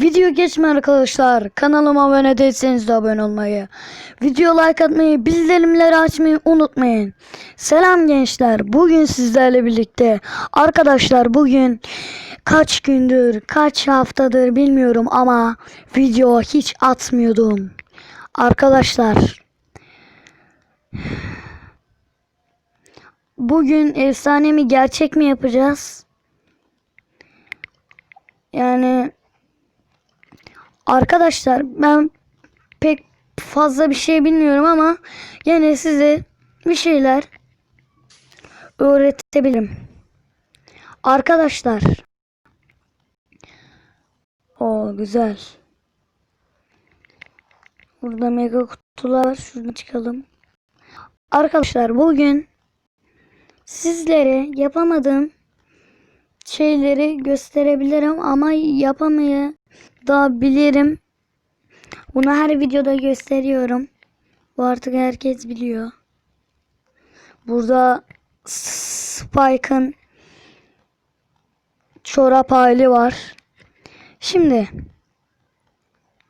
Video geçme arkadaşlar. Kanalıma abone değilseniz de abone olmayı, video like atmayı, bildirimleri açmayı unutmayın. Selam gençler. Bugün sizlerle birlikte arkadaşlar bugün kaç gündür, kaç haftadır bilmiyorum ama video hiç atmıyordum. Arkadaşlar Bugün efsane mi gerçek mi yapacağız? Yani arkadaşlar ben pek fazla bir şey bilmiyorum ama yine size bir şeyler öğretebilirim. Arkadaşlar o güzel. Burada mega kutular. Şuradan çıkalım. Arkadaşlar bugün sizlere yapamadığım şeyleri gösterebilirim ama yapamaya da bilirim. Bunu her videoda gösteriyorum. Bu artık herkes biliyor. Burada Spike'ın çorap hali var. Şimdi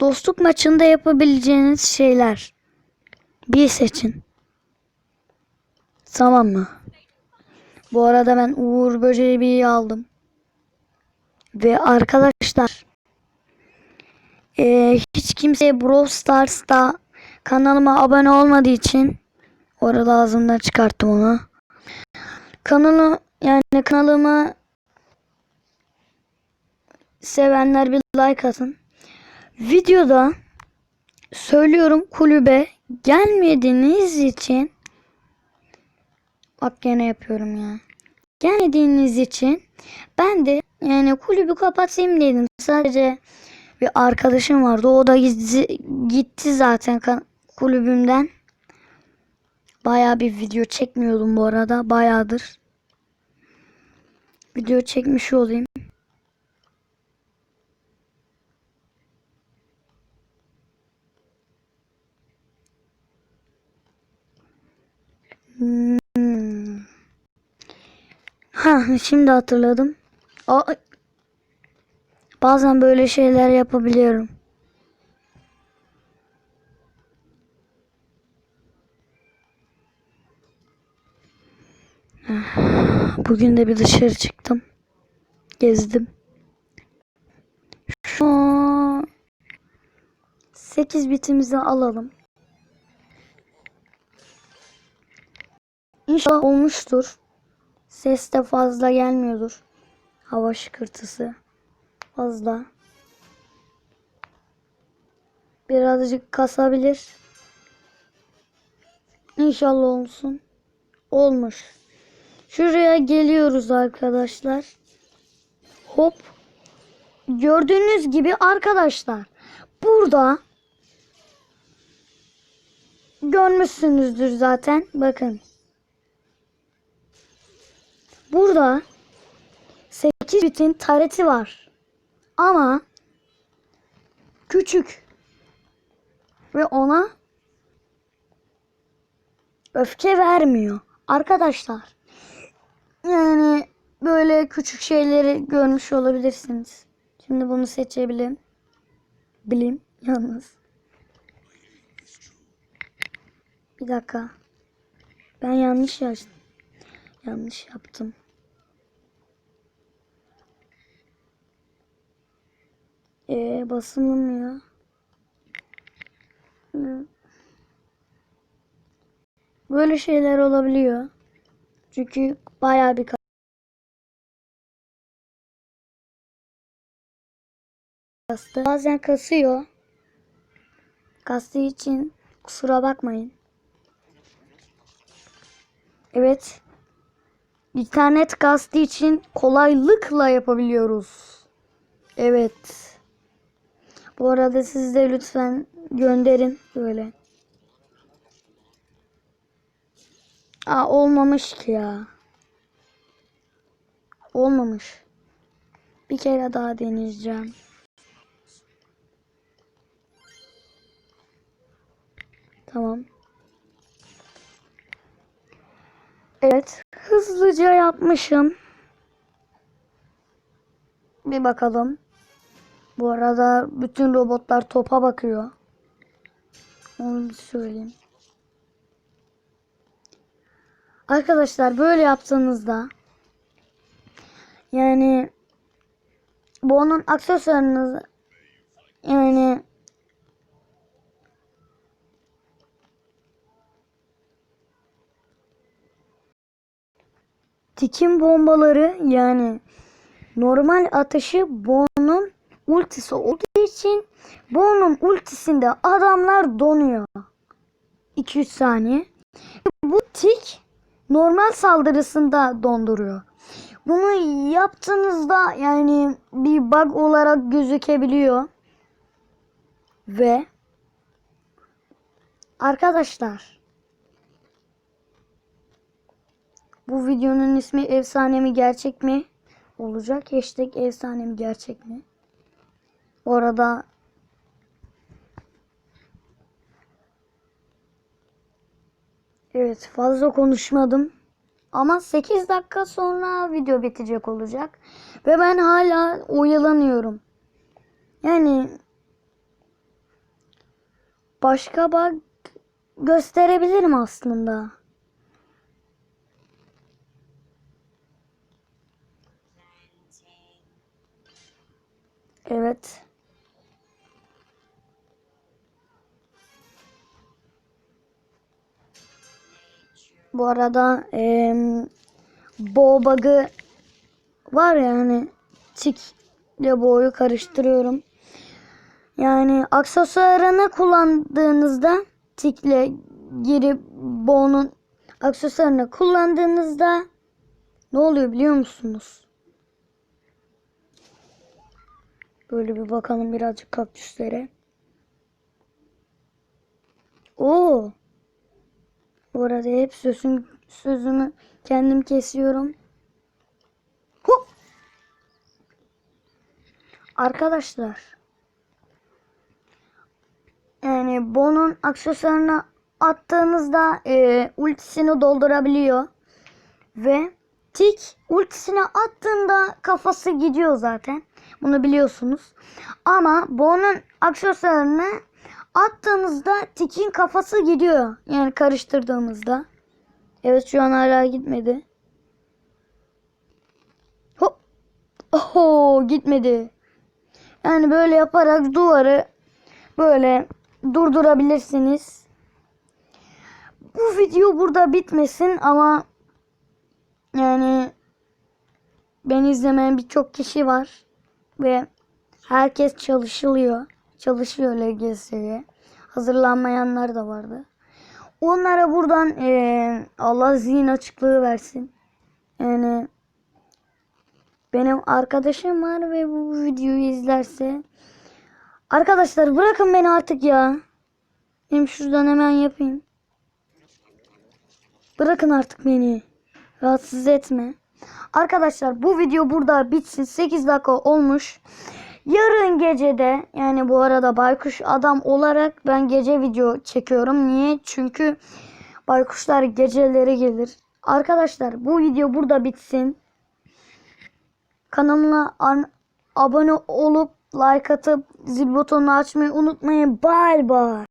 dostluk maçında yapabileceğiniz şeyler. Bir seçin. Tamam mı? Bu arada ben Uğur Böceği aldım. Ve arkadaşlar eee, hiç kimseye Brawl Stars'ta kanalıma abone olmadığı için orada ağzımdan çıkarttım onu. Kanalı yani kanalıma sevenler bir like atın. Videoda söylüyorum kulübe gelmediğiniz için Bak gene yapıyorum ya. Gelmediğiniz için ben de yani kulübü kapatayım dedim. Sadece bir arkadaşım vardı. O da gitti, gitti zaten kulübümden. Baya bir video çekmiyordum bu arada. Bayağıdır. Video çekmiş olayım. Hmm. Ha şimdi hatırladım. Aa, bazen böyle şeyler yapabiliyorum. Bugün de bir dışarı çıktım. Gezdim. Şu 8 bitimizi alalım. İnşallah olmuştur. Ses de fazla gelmiyordur. Hava şıkırtısı fazla. Birazcık kasabilir. İnşallah olsun. Olmuş. Şuraya geliyoruz arkadaşlar. Hop. Gördüğünüz gibi arkadaşlar. Burada görmüşsünüzdür zaten. Bakın. Burada 8 bitin tareti var. Ama küçük ve ona öfke vermiyor. Arkadaşlar yani böyle küçük şeyleri görmüş olabilirsiniz. Şimdi bunu seçebilirim. Bilim yalnız. Bir dakika. Ben yanlış yazdım. Yanlış yaptım. Ee, basılmıyor. Böyle şeyler olabiliyor. Çünkü bayağı bir kastı. Bazen kasıyor. Kastığı için kusura bakmayın. Evet. İnternet kastığı için kolaylıkla yapabiliyoruz. Evet. Bu arada siz de lütfen gönderin böyle. Aa olmamış ki ya. Olmamış. Bir kere daha deneyeceğim. Tamam. Evet. Hızlıca yapmışım. Bir bakalım. Bu arada bütün robotlar topa bakıyor. Onu bir söyleyeyim. Arkadaşlar böyle yaptığınızda yani bu onun aksesuarınız yani tikim bombaları yani normal atışı Bo'nun ultisi olduğu için Bo'nun ultisinde adamlar donuyor. 2-3 saniye. Bu tik normal saldırısında donduruyor. Bunu yaptığınızda yani bir bug olarak gözükebiliyor. Ve arkadaşlar bu videonun ismi efsane mi gerçek mi olacak. Hashtag efsane mi gerçek mi? Orada Evet fazla konuşmadım. Ama 8 dakika sonra video bitecek olacak. Ve ben hala oyalanıyorum. Yani başka bug gösterebilirim aslında. Evet. Bu arada bow bug'ı var ya hani tik ile boğu karıştırıyorum. Yani aksesuarını kullandığınızda tikle girip boğunun aksesuarını kullandığınızda ne oluyor biliyor musunuz? Böyle bir bakalım birazcık kaktüslere. Oo. Bu arada hep sözüm, sözümü kendim kesiyorum. Hop. Arkadaşlar. Yani Bo'nun aksesuarını attığınızda e, ultisini doldurabiliyor. Ve Tik ultisini attığında kafası gidiyor zaten. Bunu biliyorsunuz. Ama Bo'nun aksesuarını attığınızda Tik'in kafası gidiyor. Yani karıştırdığımızda. Evet şu an hala gitmedi. Hop. Oho gitmedi. Yani böyle yaparak duvarı böyle durdurabilirsiniz. Bu video burada bitmesin ama yani ben izlemeyen birçok kişi var ve herkes çalışılıyor. Çalışıyor LGS'ye. Hazırlanmayanlar da vardı. Onlara buradan eee, Allah zihin açıklığı versin. Yani benim arkadaşım var ve bu videoyu izlerse Arkadaşlar bırakın beni artık ya. Benim şuradan hemen yapayım. Bırakın artık beni. Rahatsız etme. Arkadaşlar bu video burada bitsin. 8 dakika olmuş. Yarın gecede yani bu arada baykuş adam olarak ben gece video çekiyorum. Niye? Çünkü baykuşlar geceleri gelir. Arkadaşlar bu video burada bitsin. Kanalıma an- abone olup like atıp zil butonunu açmayı unutmayın. Bye bye.